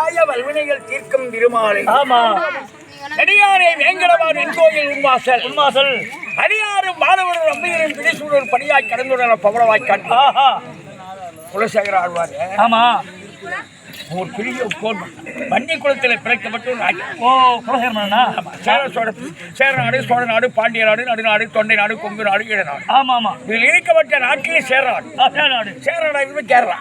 செடியாய வல்வினைகள் தீர்க்கும் திருமாலை. ஆமா. நெடியாரை வேங்கடவான் என்கோயில் உன்வாசல் உண்மாசல் அடியாரும் மாணவரும் அம்பிகரின் பிடிசூழல் பணியாய் கடந்துள்ள பவளவாய் காட்டு ஆஹா. குலசேகர ஆழ்வார். ஆமா. ஒரு பெரிய கோல். வன்னி குளத்தில் பிறக்கப்பட்டு ஒரு ஓ குலசேகரனா சேர சோழ சேர நாடு சோழ நாடு பாண்டிய நாடு நடுநாடு தொண்டை நாடு கொங்கு நாடு ஈழ நாடு. ஆமா ஆமா. இதில் இருக்கப்பட்ட நாட்டிலே சேர நாடு. ஆ, சேனாடு சேர நாடு கேரளா.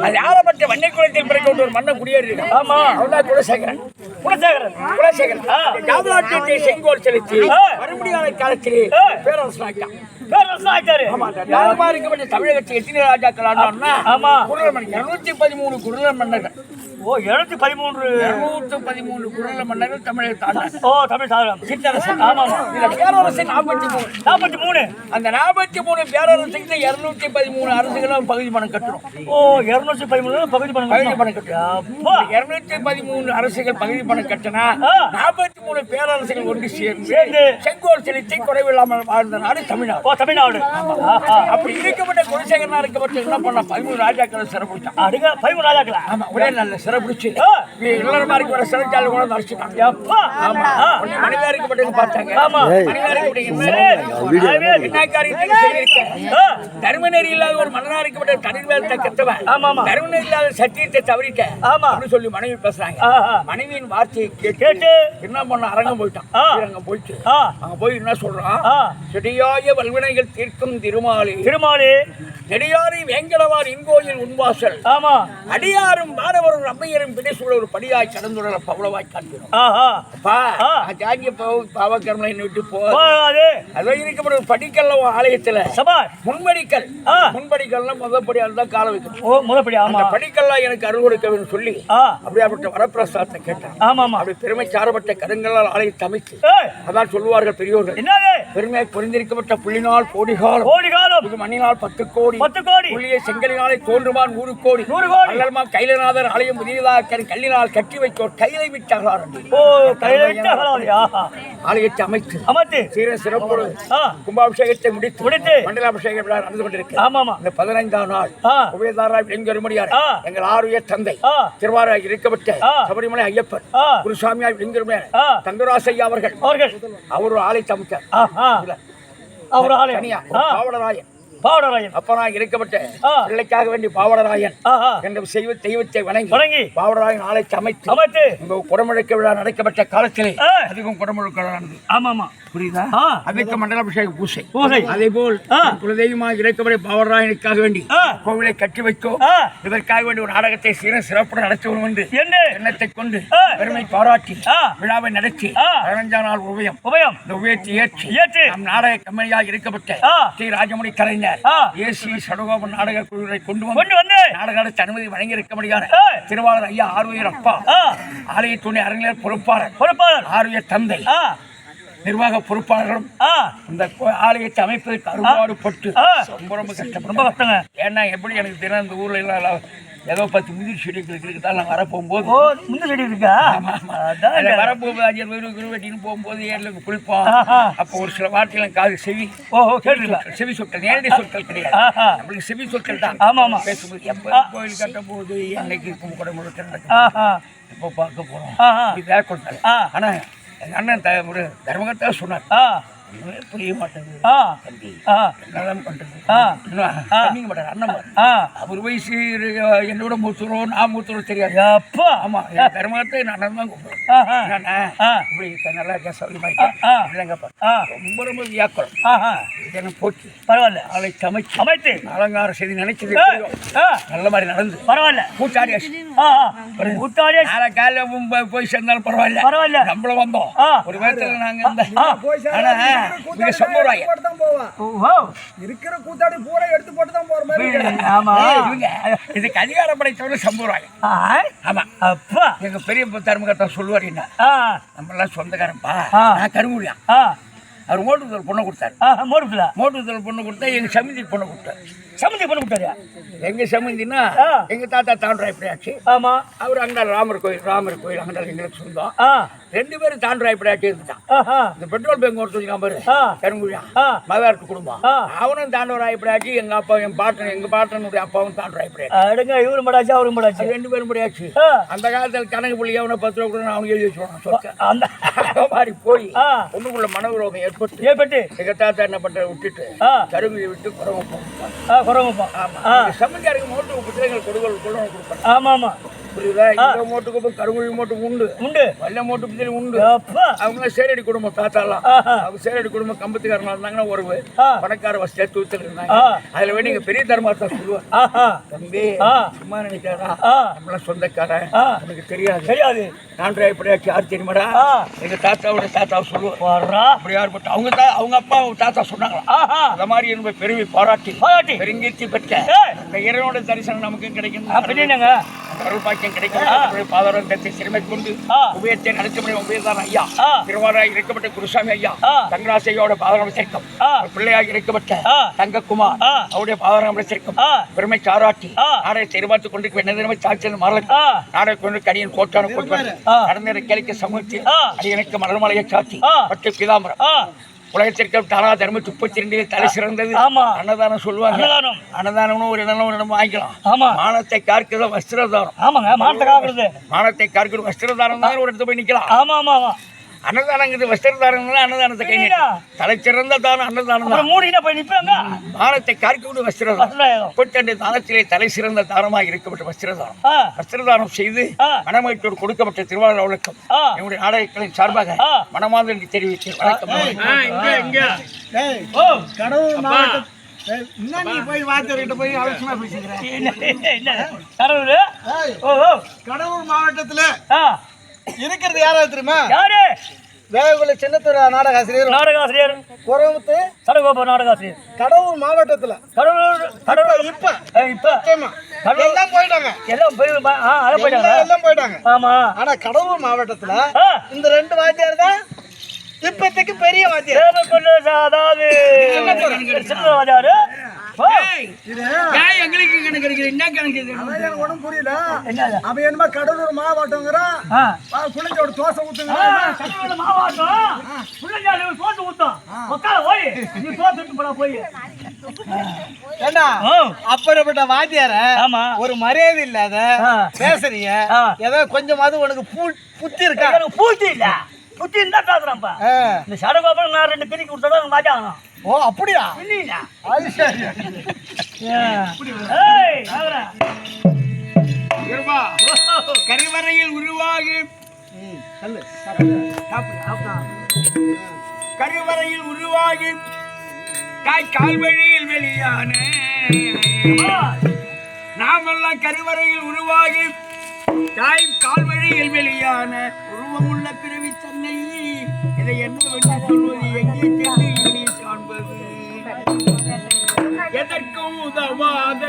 அது ஆளப்பட்ட வன்னி குளத்தில் பிறக்கப்பட்ட ஒரு மன்னன் குடியேறி ஆமா. அவன்தான் குலசேகரன். குலசேகரன். குலசேகரன். ஆ. ஜாதலாட்டத்தை செங்கோல் செலுத்தி. மறுபடியான காலத்திலே. பேரரசனாக்கிட்டான். தாழ்வா இருக்கப்பட்ட தமிழகத்தில் எத்தனை ராஜாக்கள் ஆண்டான்னா ஆமா. குரல் மன்னர் இருநூத்தி பதிமூணு குரல் மன்னர்கள் ஓ இருநூத்தி பதிமூன்று. இருநூத்தி பதிமூணு குரல் மன்னர்கள் ஓ தமிழ் சிற்றரசன் இதுல பேரரசு நாற்பத்தி மூணு. நாற்பத்தி மூணு. அந்த நாற்பத்தி மூணு பேரரசுக்கு இருநூத்தி பதிமூணு அரசுகளும் பகுதி பணம் கட்டுறோம். ஓ இருநூத்தி பதிமூணு பகுதி பகுதி பணம் கட்டுறோம். அப்பா. இருநூத்தி பதிமூணு அரசுகள் பகுதி பணம் கட்டினா. நாற்பத்தி மூணு பேரரசுகள் ஒன்று சேர்ந்து. செங்கோல் செலுத்தி குறைவில்லாமல் வாழ்ந்த நாடு தமிழ்நாடு. ஓ தமிழ்நாடு. அப்படி இருக்கப்பட்ட குலசேகரனா இருக்கப்பட்ட என்ன பண்ண பதிமூணு ராஜாக்களை சிறப்பிட்டான் அடுங்க பதிமூணு ராஜாக்களா? ஆமா ஒரே நல்ல சிறப்பிடிச்சு. எல்லாரும் மாதிரி வர சிறைச்சாலை கூட மறைச்சிட்டாங்க அப்பா ஆமா மனிதா இருக்கப்பட்டது பார்த்தாங்க ஆமா. மனிதா இருக்கப்பட்ட சரி. என்ன என்ன காரியத்துக்கு செய்திருக்க ஆ. தர்ம நெறி இல்லாத ஒரு மன்னனா இருக்கப்பட்ட தனிவேலத்தை கெட்டவன் ஆமா, ஆமா. தர்ம நெறி இல்லாத சத்தியத்தை தவிரிக்க ஆமா. அப்படின்னு சொல்லி மனைவி பேசுறாங்க. மனைவியின் வார்த்தையை கேட்டு என்ன பண்ண அரங்கம் போயிட்டான். அரங்கம் போயிட்டு அங்க போய் என்ன சொல்றான் செடியாய வல்வினைகள் தீர்க்கும் திருமாலி திருமாலி நெடியாரி வேங்கடவார் இன்கோயில் உன்வாசல் ஆமா அடியாரும் மாணவரும் அம்மையரும் பிடிசூழ ஒரு படியாய் கடந்துள்ள பவளவாய் காண்கிறோம். அப்பா விட்டு போகாது. அதோ ஒரு படிக்கல்ல ஆலயத்துல ஆ. முன்படிக்கல்ல முதப்படி அதுதான் கால வைக்கணும் ஓ முதப்படி ஆமா. படிக்கல்லாம் எனக்கு அருள் கொடுக்க வேண்டும் சொல்லி அப்படியாப்பட்ட வரப்பிரசாதத்தை கேட்டான் ஆமா ஆமா அப்படி பெருமை சாரப்பட்ட கருங்கல்லால் ஆலயத்தை ஏய். அதான் சொல்லுவார்கள் பெரியோர்கள். என்னது? பெருமையை புரிந்திருக்கப்பட்ட புள்ளினால் கோடிகாலம். கோடி காலம் இது மண்ணினால் பத்து கோடி. பத்து கோடி. புள்ளியை செங்கலினாலே தோன்றுமான் நூறு கோடி. நூறு கோடி. அல்லல்மாம் கைலநாதர் ஆலயம் புதியதாக கல்லினால் கட்டி வைத்தோர் ஓ கையில விட்டு அகலாது ஆஹா. ஆலயத்தை அமைத்து அமர்த்து சீர சிறப்போடு ஆ. கும்பாபிஷேகத்தை முடித்து முடித்து. மண்டலாபிஷேக விழா நடந்து கொண்டிருக்கிறது. ஆமா ஆமா இந்த பதினைந்தாம் நாள் உபயதாரா ஆ. எங்கள் ஆறுய தந்தை திருவாரூர் இருக்கப்பட்ட. சபரிமலை ஐயப்பன் குருசாமியார் ஆ. தங்கராசையா அவர்கள் அவர்கள். அவர் ஆலயத்தை அமைச்சார் ஆஹா அவர் ஆலயம் தனியா ஆ. பாவடராயன் அப்பனாக இருக்கப்பட்ட ஆ. பிள்ளைக்காக வேண்டி பாவடராயன் என்ற செய்வ தெய்வத்தை வணங்கி வணங்கி பாவடராயன் ஆலயத்தை அமைத்து உங்க குடமுழுக்க விழா நடக்கப்பட்ட காலத்திலே ஆ. அதிகம் குடமுழுக்க விழா நடந்தது ஆமா ஆமா புரியுதா அதுக்கு மண்டலாபிஷேக பூசை. பூசை. அதே போல். குலதெய்வமாக இறக்கப்பட்ட பாவடராயனுக்காக வேண்டி கோவிலை கட்டி ஆ. இதற்காக வேண்டி ஒரு நாடகத்தை சீர சிறப்புடன் நடத்துவோம் என்று. எண்ணத்தை கொண்டு. பெருமை பாராட்டி விழாவை நடத்தி. பதினஞ்சாம் நாள் உபயம். உபயம். இந்த உபயத்தை ஏற்றி ஏற்று. நம் நாடக கம்பெனியாக இருக்கப்பட்ட ஸ்ரீ ராஜமணி கலைஞர் ஏசி சடகோபன் நாடக குழுவை கொண்டு வந்து கொண்டு வந்து நாடக நடத்த அனுமதி வழங்கி இருக்க முடியாது. திருவாளர் ஐயா ஆர்வயர் அப்பா ஆலய துணை அறிஞர் பொறுப்பாளர் பொறுப்பாளர். ஆர்வயர் தந்தை நிர்வாக பொறுப்பாளர்களும் இந்த ஆலயத்தை அமைப்பதற்கு அரும்பாடுபட்டு ஆ. ரொம்ப ரொம்ப ரொம்ப கஷ்டப்படும் கஷ்டங்க. ஏன்னா எப்படி எனக்கு தினம் இந்த ஊர்ல எல்லாம் ஏதோ பத்து முதிர் செடிகளுக்கு தான் நான் வர போகும்போது ஓ முந்து செடி இருக்கா? அதான் வரப்போகும்போது அஞ்சு பேர் குருவெட்டின்னு போகும்போது ஏரில் குளிப்போம். அப்போ ஒரு சில வார்த்தைகள் காது செவி. ஓ கேட்டுருக்கலாம் செவி சொற்கள் நேரடி சொற்கள் கிடையாது. நம்மளுக்கு செவி சொற்கள் தான். ஆமா ஆமா. பேசும்போது எப்போ கோயில் கட்டும் போது முழுக்க நடக்கும். ஆஹா. எப்போ பார்க்க போகிறோம் கொடுத்தாரு. ஆ ஆனால் எங்கள் அண்ணன் த ஒரு தர்மகர்த்தா சொன்னார். புரிய மாட்டேங்குது ஆ. தம்பி ஆ. என்னதான் பண்ணுறது ஆ. பண்ணிக்க மாட்டார் அண்ணன் மாதிரி. ஆ. அவர் வயசு என்னோட மூத்துறோம் நான் மூத்துறோம் தெரியாது. அப்பா ஆமா என் தர்மகர்த்தா என் அண்ணன் தான் கூப்பிடுவேன். இப்படி நல்லா இருக்கா சௌரியமா ஆ, ஆ. இல்லைங்கப்பா. ரொம்ப ரொம்ப வியாக்குளம். ஆஹா. இதெல்லாம் போச்சு பரவாயில்ல. நாளை சமைச்சு அமைத்து அலங்காரம் செய்து நினைச்சது நல்ல மாதிரி நடந்து. பரவாயில்ல. கூட்டாடி. ஊட்டாடியா நாளை மும்பை போய் சேர்ந்தாலும் பரவாயில்ல. பரவாயில்ல. நம்மளும் வந்தோம். ஒரு நேரத்தில் நாங்க இந்த ஆ. ஆனா மிக சம்பூராயம் ஓ இருக்கிற கூத்தாடி பூரா எடுத்து போட்டு தான் போற மாதிரி ஆமா. இவங்க இதுக்கு அதிகாரம் படைத்தவங்க சம்பூராயம் ஆ. ஆமா. அப்பா. எங்க பெரிய தர்மகர்த்தா சொல்லுவார் என்ன? ஆ. நம்ம எல்லாம் சொந்தக்காரன்ப்பா. நான் கருங்குடியான் அவர் மோட்டுதல் பொண்ணை கொடுத்தாரு. ஆ மோடுக்குல மோட்டுதல் பொண்ணு கொடுத்தா எங்க சமிதி பொண்ணை கொடுத்தாரு. சம்மந்தி பண்ண விட்டாரியா எங்க சமிதினா ஆ. எங்க தாத்தா தாண்டா இப்படி ஆச்சு ஆமா. அவர் அங்கே ராமர் கோயில் ராமர் கோயில் அங்கே எங்களுக்கு சொந்தம். ரெண்டு பேரும் தாண்டா இப்படி ஆச்சு இருந்துட்டான் இந்த பெட்ரோல் பேங்க் ஒருத்தர் பாரு கருங்குழியா மகாராஷ்டிர குடும்பம். அவனும் தாண்டவரா இப்படி ஆச்சு எங்க அப்பா என் பாட்டன் எங்க பாட்டனுடைய அப்பாவும் தாண்டவரா இப்படி ஆச்சு அடுங்க இவரு மடாச்சு அவரு மடாச்சு ரெண்டு பேரும் ஆ. அந்த காலத்தில் கணக்கு புள்ளி அவனை பத்து ரூபா கூட அவனுக்கு எழுதி வச்சுருவான் அந்த மாதிரி போய் ஆ. ஒண்ணுக்குள்ள மனவிரோகம் ஏற்பட்டு ஏப்பட்டு எங்க தாத்தா என்ன பண்ற விட்டுட்டு கருங்குழியை விட்டு குறவ போட்டான் ஆ குறவப்பா ஆமா. ஆ. சம்மந்தியாருக்கு மோட்டு புத்திரங்கள் கொடுக்கல் கொள்ளணும் கொடுப்பாங்க ஆமா ஆமா புரியுதா? இந்த மோட்டுக்கு கருங்குழி மோட்டு உண்டு. உண்டு. வெள்ளை மோட்டு புத்திரி உண்டு. அவங்க சேரடி குடும்பம் தாத்தாலாம். அவங்க சேரடி குடும்பம் கம்பத்துக்காரனா இருந்தாங்கன்னா ஒரு பணக்கார வசதியா தூத்துல இருந்தாங்க. அதுல வேண்டி எங்க பெரிய தர்மார்த்தா சொல்லுவார் ஆஹா. தம்பி. சும்மா நினைக்காதா நம்மளாம் சொந்தக்காரன். எனக்கு தெரியாது. தெரியாது. நான் எப்படியாச்சும் யார் தெரியுமாடா? எங்க தாத்தாவோட தாத்தாவை சொல்லுவார் அப்படி யார் அவங்க தா அவங்க அப்பா தாத்தா சொன்னாங்களா? ஆஹா. அந்த மாதிரி என்பதை பெருமை பாராட்டி பாராட்டி. பெருங்கீர்த்தி பெற்ற இறைவனோட தரிசனம் நமக்கு கிடைக்கும். அருள் பாக்கியம் கிடைக்கும். பாதாரம் சிறுமை கொண்டு உபயத்தை நடத்தமுறை உபயதான் ஐயா. திருவாராய் இருக்கப்பட்ட குருசாமி ஐயா. தங்கராசையோட பாதரம் சேர்க்கும். பிள்ளையாக இருக்கப்பட்ட ஆ. தங்கக்குமார் அவருடைய பாதரம் சேர்க்கும். பெருமை சாராட்டி. நாடை எதிர்பார்த்து கொண்டு வெண்ணதினமே சாட்சியில் மரலுக்கு ஆ. நாடை கொண்டு கடியின் கோட்டான கோட்டான. நடந்த கேளிக்க சமூகத்தில். அடியனுக்கு மலர்மலையை சாட்சி ஆ. பட்டு பிதாமரம் ஆ உலகத்திற்கு தானா தர்ம முப்பத்தி ரெண்டு தலை சிறந்தது. ஆமா. அன்னதானம் சொல்லுவாங்க. அன்னதானம். அன்னதானம்னு ஒரு இடம் ஒரு இடம் வாங்கிக்கலாம். ஆமா. மானத்தை கார்க்கிறது வஸ்திரதானம். ஆமாங்க மாட்டை காக்குறது மானத்தை கார்க்கிறது வஸ்திரதானம் தான் ஒரு இடத்துல போய் நிக்கலாம். ஆமா ஆமா ஆமா. அன்னதானங்கிறது வஸ்திரதானம் தான் அன்னதானத்தை கை. தலை சிறந்த தானம் அன்னதானம் தான். மூடினா போய் நிப்பாங்க. மானத்தை கார்க்கக்கூடிய வஸ்திரதானம். வஸ்திரம் முப்பத்தெண்டு தானத்திலே தலை சிறந்த தானமாக இருக்கப்பட்ட வஸ்திரதானம். ஆ. வஸ்திரதானம் செய்து ஆ. மணமேட்டோடு கொடுக்கப்பட்ட திருவாரூர் வழக்கம் என்னுடைய நாடகங்களின் சார்பாக ஆ. மனமாதனுக்கு தெரிவித்து வணக்கம். மாவட்டத்துல இருக்கிறது யாராவது தெரியுமா? யாரு? வேகுல சின்னத்துறை நாடக ஆசிரியர் நாடக ஆசிரியர் குரவத்து சடகோப நாடக ஆசிரியர் கடவுள் மாவட்டத்துல கடவுள் கடவுள் இப்ப. இப்ப கடவுள் எல்லாம் போயிட்டாங்க. எல்லாம் போய் ஆ போயிட்டாங்க எல்லாம் போயிட்டாங்க. ஆமா. ஆனா கடவுள் மாவட்டத்துல இந்த ரெண்டு வாத்தியார் தான் இப்பத்துக்கு பெரிய வாத்தியார். அதாவது ஓ எங்களுக்கு கணக்கு கிடைக்குது என்ன கணக்கு? எனக்கு ஒண்ணும் புரியல. என்னது அவன் என்னமா கடலூர் மாவட்டங்கிறான் ஆ. குளிஞ்சோட தோசை சட்டமன்ற மாவாட்டம். புள்ளஞ்சாலி சோத்து ஊத்தம். உட்கார போய். நீ சோத்து விட்டு போடா போய். ஏண்டா அப்பேற்பட்ட வாத்தியார ஆமா. ஒரு மரியாதை இல்லாத. பேசுறீங்க. ஏதோ கொஞ்சமாவது உனக்கு பூ- புத்தி இருக்கா? பூச்சி இல்ல. புத்தி இருந்தா பேசுறேன்ப்பா. இந்த சடகோபம் நான் ரெண்டு பிரிக்கு கொடுத்தா ராஜா ஆகணும். ஓ அப்படியா? இல்லையா அது சரி. கருவறையில் உருவாகி. கருவறையில் உருவாகி. தாய் கால்வழியில் வெளியான. நாமெல்லாம் கருவறையில் உருவாகி தாய் கால்வழியில் வெளியான. உருவமுள்ள பிறவி தன்னை இதை என்ன வென்று சொல்வது எங்கே சென்று காண்பது. எதற்கும் உதவாத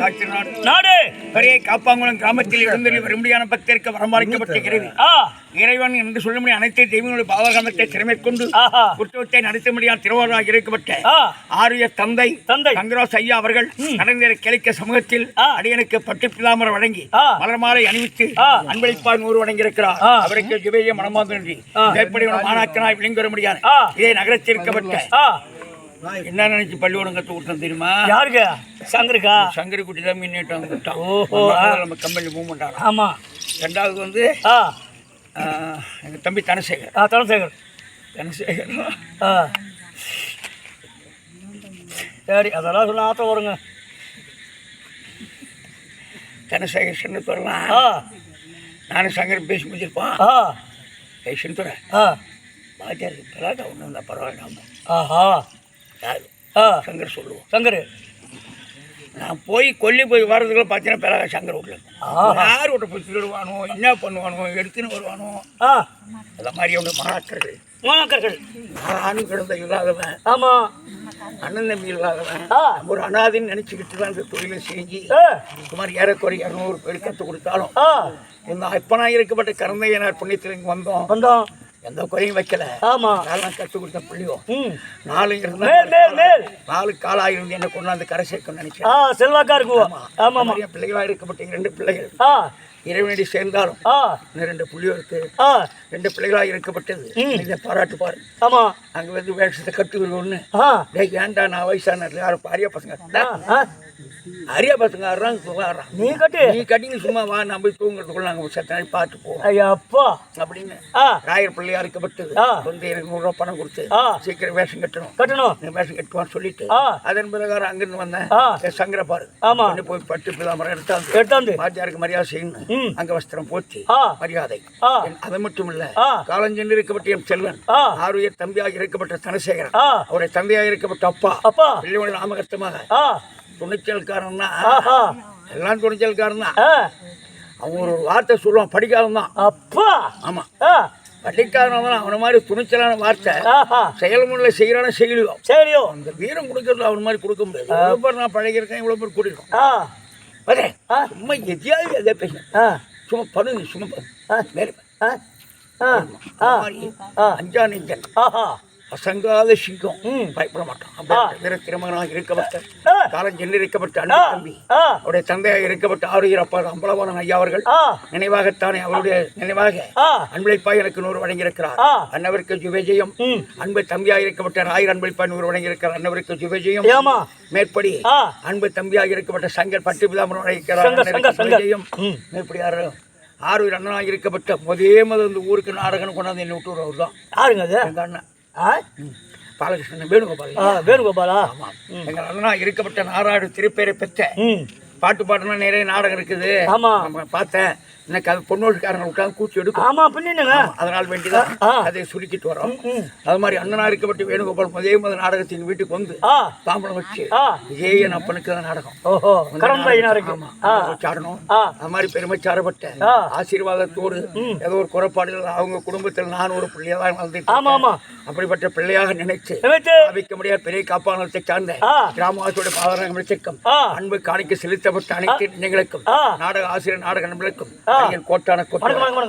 நாடு நாடு பெரிய காப்பாங்குளம் கிராமத்தில் எழுந்தொழி வரும்படியான பக்தருக்கு வரமளிக்கப்பட்ட இறைவி ஆ இறைவன் என்று சொல்ல முடியும் அனைத்து தெய்வங்களுடைய பாவகாமத்தை சிறமேற்கொண்டு ஆஹா குற்றத்தை நடத்த முடியாத திருவாரூராக இருக்கப்பட்ட ஆரிய தந்தை தந்தை. தங்கராஸ் ஐயா அவர்கள் நடந்த கிழக்க சமூகத்தில். அடியனுக்கு பட்டு பிதாமரம் வழங்கி ஆ. மலர் மாலை அணிவித்து ஆ. அன்பளிப்பாய் நூறு வழங்கியிருக்கிறார். அவருக்கு ஜிவேய மனமார்ந்த நன்றி மாணாக்கனாய் விளங்கி வர முடியாது. இதே நகரத்தில் இருக்கப்பட்ட என்ன நினைச்சு பள்ளிக்கூடம் கத்து விட்டோம் தெரியுமா? யாருக்கு சங்கருக்கா? சங்கரி குட்டி தான் ஓஹோ, ஆ. நம்ம கம்பெனி மூவ்மெண்ட் ஆனோம் ஆமா. ரெண்டாவது வந்து ஆ. ஆ, எங்க தம்பி தனசேகர். ஆ தனசேகர். தனசேகர். ஆ. சரி அதெல்லாம் சொல்ல ஆத்திரம் வருங்க. தனசேகர் சின்னத்துறலாம் ஆ. நானும் சங்கர் பேசி முடிச்சிருப்பான் ஆ. ஏய் சின்னத்துறை ஆ. பாஜார் பிள்ளாட்ட ஒன்று இருந்தால் பரவாயில்ல ஆஹா. யாரு ஆ. சங்கர் சொல்லுவோம் சங்கரு. நான் போய் கொல்லி போய் வர்றதுக்குள்ள பார்த்தீங்கன்னா பிறகு சங்கர் வீட்டில். யார் விட்ட போய் திருடுவானோ என்ன பண்ணுவானோ எடுத்துன்னு வருவானோ ஆ. அந்த மாதிரி அவனு மாணாக்கர்கள். மாணாக்கர்கள். ஆணும் கிடந்த இல்லாதவன். ஆமா. அண்ணன் தம்பி இல்லாதவன். ஒரு அனாதின்னு நினச்சிக்கிட்டு தான் இந்த தொழிலை செஞ்சு சுமார் ஏறக்குறைய இரநூறு பேர் கற்றுக் கொடுத்தாலும் இந்த இப்போ நான் இருக்கப்பட்ட கரந்தையனார் புண்ணியத்தில் இங்கே வந்தோம். வந்தோம். எந்த குறையும் வைக்கல. ஆமா. நாலாம் கற்றுக் கொடுத்த பிள்ளையோ? ம். நாலு மேல் மேல் மேல். நாலு காலாக இருந்து என்ன கொண்டாந்து கரை சேர்க்கணும்னு நினைச்சேன் ஆ செல்வாக்கா இருக்குவோம் ஆமா. ஆமா நிறைய பிள்ளைகளாக இருக்கப்பட்ட ரெண்டு பிள்ளைகள். ஆ. இறைவனடி சேர்ந்தாலும் ஆ. ரெண்டு புள்ளியோ இருக்கு. ஆ. ரெண்டு பிள்ளைகளாக இருக்கப்பட்டது. இதை பாராட்டு பாரு. ஆமா. அங்கே வந்து வேஷத்தை கட்டு ஒன்று ஏன்டா நான் வயசான யாரும் அரியா பசங்க. அரியா பசங்க ஆடுறாங்க சும்மா நீ கட்டு. நீ கட்டிங்க சும்மா வா நான் போய் தூங்குறதுக்குள்ள நாங்கள் சத்த நாள் பார்த்து போவோம். ஐயா அப்பா. அப்படின்னு ராயர் பிள்ளையா இருக்கப்பட்டது. வந்து எனக்கு நூறுரூவா பணம் கொடுத்து. சீக்கிரம் வேஷம் கட்டணும். கட்டணும். நீ வேஷம் கட்டுவான்னு சொல்லிட்டு. அதன் பிரகாரம் அங்கிருந்து வந்தேன். ஆ. ஏ, சங்கர பாரு. ஆமா. கொண்டு போய் பட்டு பிள்ளாமரம் எடுத்தாந்து எடுத்தாந்து. பாஜாருக்கு மரியாதை செய்யணும். அங்க வஸ்திரம் போச்சு. மரியாதை. அது மட்டும் இல்ல. காலஞ்சென்று இருக்கப்பட்ட என் செல்வன் ஆ. ஆறுயர் தம்பியாக இருக்கப்பட்ட தனசேகரன் அவருடைய தந்தையாக இருக்கப்பட்ட அப்பா அப்பா. பிள்ளையோட நாமகத்தமாக துணிச்சல்காரன்னா. எல்லாம் துணிச்சல்காரன் தான் அவன் ஒரு வார்த்தை சொல்லுவான் படிக்காதவன் தான் அப்பா. ஆமா. ஆ. படிக்காதவன் தான் அவன மாதிரி துணிச்சலான வார்த்தை செயல்முறையில் செய்யறான செய்யலாம் சரியோ அந்த வீரம் கொடுக்கறதுல அவன் மாதிரி கொடுக்க முடியாது. இவ்வளோ பேர் நான் பழகிருக்கேன் இவ்வளோ பேர் வரே ஆ. சும்மா எதையாவது எதை பேசுங்க. ஆ. சும்மா பண்ணுங்க சும்மா பண்ணு. ஆ. வேறு பண்ணு. ஆ. ஆ. அந்த மாதிரி ஆ. அஞ்சா நெஞ்சன். ஆஹா. அசங்காத சிங்கம். பயப்பட மாட்டான். திருமகனாக இருக்கப்பட்ட ஆ. காலம் சென்று இருக்கப்பட்ட அன்பு தம்பி. அவருடைய தந்தையாக இருக்கப்பட்ட ஆறுயிர் அப்பா அம்பலவாணன் ஐயா அவர்கள் நினைவாகத்தானே அவருடைய நினைவாக ஆ. அன்பளிப்பாய் எனக்கு நூறு வழங்கியிருக்கிறார். அன்னவருக்கு ஜுபேஜயம் ம். அன்பு தம்பியாக இருக்கப்பட்ட ராயர் அன்பளிப்பாய் நூறு வழங்கியிருக்கிறார். அன்னவருக்கு ஜுபேஜயம் ஏமா. மேற்படி அன்பு தம்பியாக இருக்கப்பட்ட சங்கர் பட்டு பிதாமரம் வழங்கியிருக்கிறார். மேற்படி யாரு? ஆறுயிர் அண்ணனாக இருக்கப்பட்ட முதே முதல் இந்த ஊருக்கு நாடகம் கொண்டாந்து என்னை விட்டு அவர் தான் யாருங்க அண்ணன். ஆ? பாலகிருஷ்ணன் வேணுகோபால். ஆ வேணுகோபாலா? ஆமாம் எங்கள் அண்ணனா இருக்கப்பட்ட நாராயண திருப்பேரை பெற்ற பாட்டு பாட்டுனா நிறைய நாடகம் இருக்குது. ஆமா. நம்ம பார்த்தேன். எனக்கு அது பொண்ணோட்டுக்காரங்க விட்டாங்க கூச்சி எடுக்கும். ஆமா பின்னுங்க அதனால் வேண்டிதான். அதை சுருக்கிட்டு வரோம். அது மாதிரி அண்ணனா இருக்கப்பட்ட வேணுகோபால் முதே முதல் நாடகத்தை எங்கள் வீட்டுக்கு வந்து தாம்பளம் வச்சு இதே என் அப்பனுக்கு தான் நாடகம். ஓஹோ ஆடணும் அது மாதிரி பெருமைச்சாரப்பட்ட. ஆசீர்வாதத்தோடு ஏதோ ஒரு குறைபாடுகள் அவங்க குடும்பத்தில் நான் ஒரு பிள்ளையா தான் வளர்ந்துட்டு ஆமா ஆமா. அப்படிப்பட்ட பிள்ளையாக நினைச்சு பாவிக்க முடியாத பெரிய காப்பாளத்தை சார்ந்த. கிராமவாசியோட ஆ. அன்பு காணிக்க செலுத்தப்பட்ட அனைத்து நினைகளுக்கும் ஆ. நாடக ஆசிரியர் நாடக நண்பர்களுக்கும் கோட்டான கோட்டை.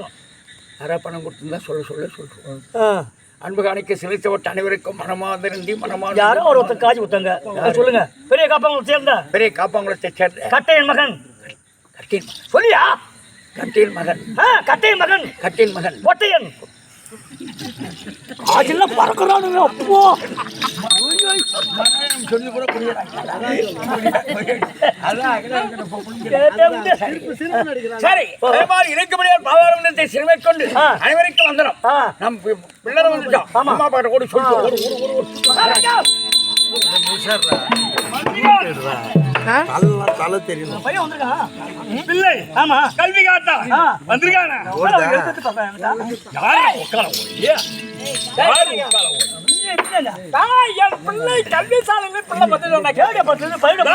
யாரா பணம் கொடுத்துருந்தா சொல்ல சொல்ல சொல்லுவோம் அன்பு காணிக்க செலுத்தப்பட்ட அனைவருக்கும் மனமார்ந்த நன்றி மனமார்ந்த யாரோ ஒரு ஒருத்தர் காட்சி கொடுத்தாங்க. சொல்லுங்க. பெரிய காப்பாங்க சேர்ந்த. பெரிய காப்பாங்குளத்தை சேர்ந்த. கட்டையின் மகன். கட்டின் மகன். சொல்லியா? கட்டின் மகன். கட்டையின் மகன். கட்டின் மகன். ஒட்டையன். அதெல்லாம் பறக்குறானுங்க அப்போ. சொல்லி கூட சரி. அதே மாதிரி இணைக்கப்படியால் பாவாரமணத்தை சிறுமைக்கொண்டு ஆ. அனைவருக்கும் வந்துடும் ஆ. நம் பி- பிள்ளைகள் வந்துட்டோம். அம்மா பாட்ட கூட சொல்லு பையன் வந்திருக்கான்? பிள்ளை ஆமா. கல்வி காட்டா வந்திருக்கானே. யாரு? உட்கார என் பிள்ளை கல்வி சாலையில பிள்ளை பத்து கேட்க பட்டது பையன்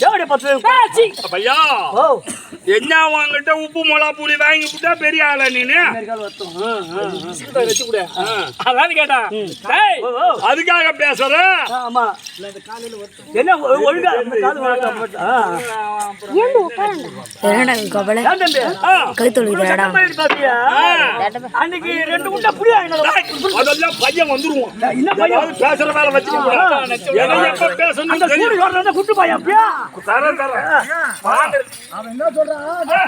தேவடைய பத்து பையா. ஓ. என்ன வாங்கிட்ட? உப்பு மிளகா புளி வாங்கி விட்டா பெரிய ஆளா நீனு? ஆ. அதான் ஓ. அதுக்காக பேசுற? ஆமா. என்ன ஒழுங்கா? அன்னைக்கு ரெண்டு முட்டை புளி. அதெல்லாம் பையன் வந்துருவான். என்ன பையன்? பேசுற வேலை வச்சுக்க பேசணும் குட்டு பையன் அவன் என்ன சொல்றான்? 哎